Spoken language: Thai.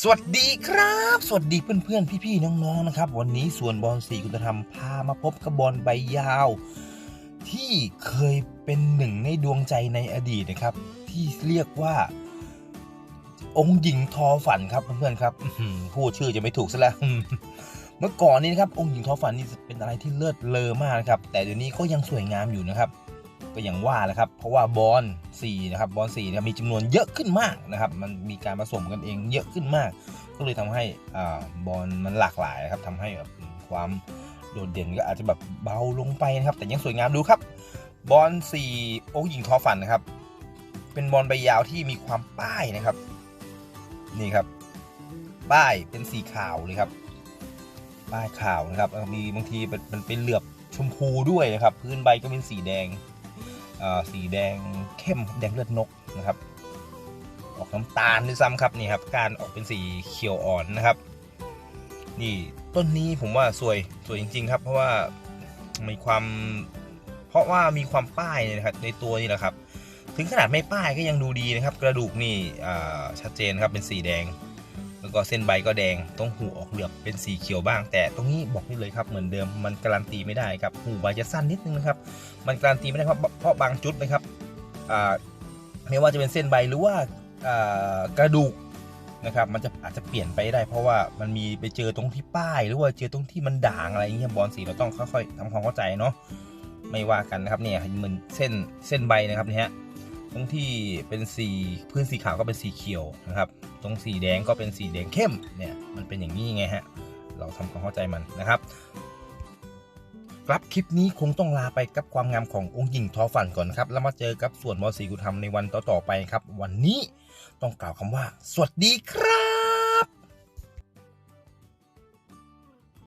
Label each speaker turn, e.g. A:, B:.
A: สวัสดีครับ สวัสดีเพื่อนๆ พี่ๆ น้องๆ นะครับ วันนี้ส่วนบอลสีคุณธรรมพามาพบกับบอลใบยาว ที่เคยเป็นหนึ่งในดวงใจในอดีตนะครับ ที่เรียกว่า องค์หญิงทอฝันครับเพื่อนๆครับพูดชื่อจะไม่ถูกซะแล้วเมื่อก่อนนี้นะครับองค์หญิงทอฝันนี่เป็นอะไรที่เลิศเลอมากนะครับแต่เดี๋ยวนี้ก็ยังสวยงามอยู่นะครับ ก็อย่างว่าแหละครับ เพราะว่าบอลสี่นะครับบอลสี่นะครับมีจำนวนเยอะขึ้นมากนะครับ มันมีการผสมกันเองเยอะขึ้นมาก ก็เลยทำให้อ่าบอลมันหลากหลายครับทำให้แบบความโดดเด่นก็อาจจะแบบเบาลงไปนะครับ แต่ยังสวยงามดูครับ บอลสี่โอ้หญิงทอฝันนะครับ เป็นบอลใบยาวที่มีความป้ายนะครับ นี่ครับ ป้ายเป็นสีขาวเลยครับ ป้ายขาวนะครับมีบางทีมันเป็นเหลือบชมพูด้วยนะครับ พื้นใบก็เป็นสีแดง สีแดงเข้มแดงเลือดนกนะครับ ออกน้ำตาลด้วยซ้ำครับนี่ครับการออกเป็นสีเขียวอ่อนนะครับ นี่ต้นนี้ผมว่าสวยสวยจริง ๆ ครับ เพราะว่ามีความ เพราะว่ามีความป้ายนะครับในตัวนี่แหละครับ ถึงขนาดไม่ป้ายก็ยังดูดีนะครับ กระดูกนี่ชัดเจนครับเป็นสีแดง แล้วก็เส้นใบก็แดงต้องหูออกเหลือบเป็นสีเขียวบ้าง แต่ตรงนี้บอกได้เลยครับเหมือนเดิมมันการันตีไม่ได้ครับหูใบจะสั้นนิดนึงนะครับมันการันตีไม่ได้ครับเพราะบางจุดนะครับไม่ว่าจะเป็นเส้นใบหรือว่ากระดูกนะครับมันจะอาจจะเปลี่ยนไปได้ เพราะว่ามันมีไปเจอตรงที่ป้าย หรือว่าเจอตรงที่มันด่างอะไรอย่างเงี้ยบอลสีเราต้องค่อยๆทำความเข้าใจเนาะไม่ว่ากันนะครับเนี่ยเหมือนเส้นเส้นใบนะครับเนี่ย ตรงที่เป็นสีพื้นสีขาวก็เป็นสีเขียวนะครับ ตรงสีแดงก็เป็นสีแดงเข้มเนี่ยมันเป็นอย่างนี้ไงฮะเราทำความเข้าใจมันนะครับครับคลิปนี้คงต้องลาไปกับความงามขององค์หญิงทอฝันก่อนครับ แล้วมาเจอกับส่วนบอสีกุธรรมในวันต่อๆไปครับ วันนี้ต้องกล่าวคำว่า สวัสดีครับ